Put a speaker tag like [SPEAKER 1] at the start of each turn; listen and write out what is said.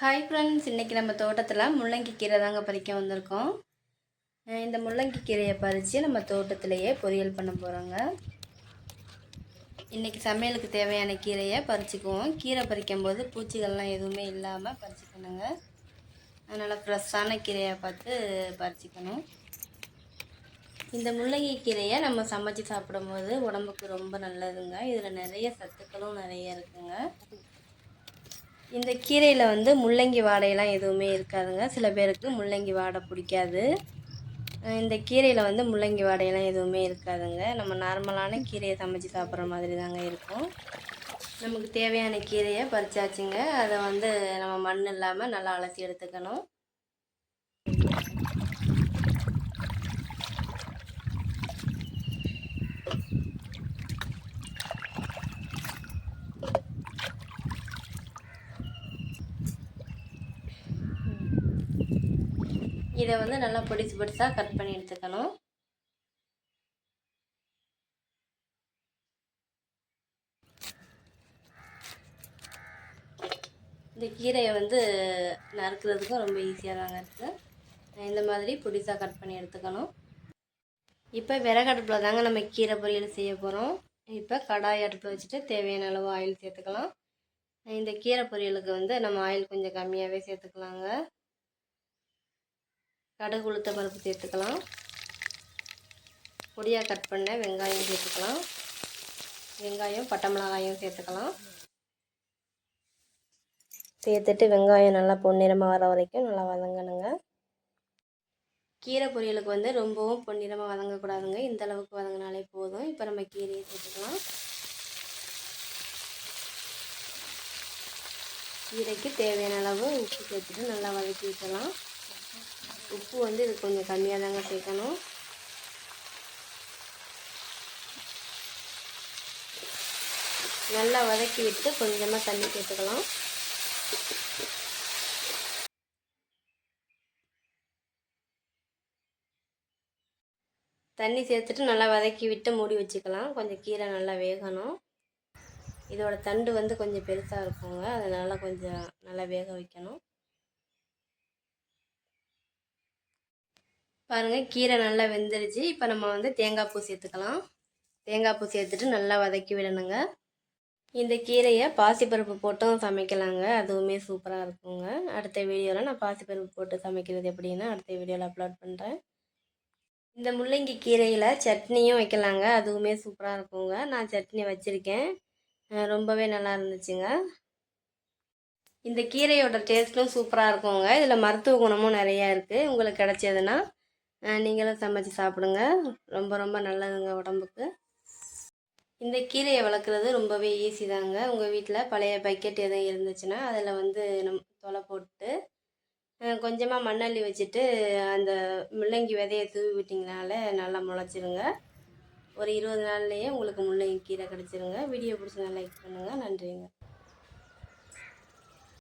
[SPEAKER 1] Hi friends இன்றைக்கி நம்ம தோட்டத்தில் முள்ளங்கி கீரை தாங்க பறிக்க வந்திருக்கோம். இந்த முள்ளங்கி கீரையை பறித்து நம்ம தோட்டத்திலேயே பொரியல் பண்ண போகிறோங்க இன்றைக்கி சமையலுக்கு தேவையான கீரையை பறிச்சுக்குவோம். கீரை பறிக்கும் போது பூச்சிகள்லாம் எதுவுமே இல்லாமல் பறிச்சுக்கணுங்க. அதனால் ஃப்ரெஷ்ஷான கீரையை பார்த்து பறிச்சுக்கணும். இந்த முள்ளங்கி கீரையை நம்ம சமைச்சு சாப்பிடும்போது உடம்புக்கு ரொம்ப நல்லதுங்க. இதில் நிறைய சத்துக்களும் நிறைய இருக்குங்க. இந்த கீரையில் வந்து முள்ளங்கி வாடையெல்லாம் எதுவுமே இருக்காதுங்க. சில பேருக்கு முள்ளங்கி வாடை பிடிக்காது. இந்த கீரையில் வந்து முள்ளங்கி வாடையெல்லாம் எதுவுமே இருக்காதுங்க. நம்ம நார்மலான கீரையை சமைச்சு சாப்பிட்ற மாதிரி தாங்க இருக்கும். நமக்கு தேவையான கீரையை பறிச்சாச்சுங்க. அதை வந்து நம்ம மண் இல்லாமல் நல்லா அலசி எடுத்துக்கணும். இதை வந்து நல்லா பொடிசு பொடிசாக கட் பண்ணி எடுத்துக்கணும் இந்த கீரையை வந்து நறுக்கிறதுக்கும் ரொம்ப ஈஸியாக தாங்க இருக்குது இந்த மாதிரி பொடிசாக கட் பண்ணி எடுத்துக்கணும். இப்போ விறகடுப்பில் தாங்க நம்ம கீரை பொரியல் செய்ய போகிறோம் இப்போ கடாய் அடுப்பில் வச்சுட்டு தேவையான அளவு ஆயில் சேர்த்துக்கலாம். இந்த கீரை பொரியலுக்கு வந்து நம்ம ஆயில் கொஞ்சம் கம்மியாகவே சேர்த்துக்கலாங்க. கடுகு உளுத்த பருப்பு சேர்த்துக்கலாம். பொடியாக கட் பண்ண வெங்காயம் சேர்த்துக்கலாம். வெங்காயம் பட்டை மிளகாயும் சேர்த்துக்கலாம். சேர்த்துட்டு வெங்காயம் நல்லா பொன்னிறமாக வர வரைக்கும் நல்லா வதங்கணுங்க. கீரை பொரியலுக்கு வந்து ரொம்பவும் பொன்னிறமாக வதங்கக்கூடாதுங்க. இந்த அளவுக்கு வதங்கினாலே போதும். இப்போ நம்ம கீரையை சேர்த்துக்கலாம். கீரைக்கு தேவையான அளவு உப்பு சேர்த்துட்டு நல்லா வதக்கி விட்டுலாம் உப்பு வந்து இது கொஞ்சம் கம்மியாக தாங்க சேர்க்கணும். நல்லா வதக்கி விட்டு கொஞ்சமாக தண்ணி சேர்த்துக்கலாம். தண்ணி சேர்த்துட்டு நல்லா வதக்கி விட்டு மூடி வச்சுக்கலாம். கொஞ்சம் கீரை நல்லா வேகணும். இதோட தண்டு வந்து கொஞ்சம் பெருசாக இருக்குங்க. அதனால் கொஞ்சம் நல்லா வேக வைக்கணும். பாருங்கள் கீரை நல்லா வெந்துருச்சு. இப்போ நம்ம வந்து தேங்காய் பூ சேர்த்துக்கலாம். தேங்காய் பூ சேர்த்துட்டு நல்லா வதக்கி விடணுங்க. இந்த கீரையை பாசிப்பருப்பு போட்டும் சமைக்கலாங்க. அதுவுமே சூப்பராக இருக்குங்க. அடுத்த வீடியோவில் நான் பாசிப்பருப்பு போட்டு சமைக்கிறது எப்படின்னு அடுத்த வீடியோவில் அப்லோட் பண்ணுறேன் இந்த முள்ளங்கி கீரையில் சட்னியும் வைக்கலாங்க. அதுவுமே சூப்பராக இருக்குங்க. நான் சட்னி வச்சுருக்கேன். ரொம்பவே நல்லா இருந்துச்சுங்க. இந்த கீரையோட டேஸ்ட்டும் சூப்பராக இருக்குங்க. இதில் மருத்துவ குணமும் நிறையா இருக்குது உங்களுக்கு கிடச்சதுன்னா நீங்களும் சமைச்சு சாப்பிடுங்க. ரொம்ப ரொம்ப நல்லதுங்க உடம்புக்கு. இந்த கீரையை வளர்க்குறது ரொம்பவே ஈஸி தாங்க. உங்கள் வீட்டில் பழைய பக்கெட் எதுவும் இருந்துச்சுன்னா அதில் வந்து நம் தொலை போட்டு கொஞ்சமாக மண்ணள்ளி வச்சுட்டு அந்த முள்ளங்கி விதையை தூவி விட்டிங்கனால நல்லா முளைச்சிருங்க. ஒரு இருபது நாள்லேயே உங்களுக்கு முள்ளங்கி கீரை கிடச்சிருங்க. வீடியோ நல்லா லைக் பண்ணுங்கள் நன்றிங்க.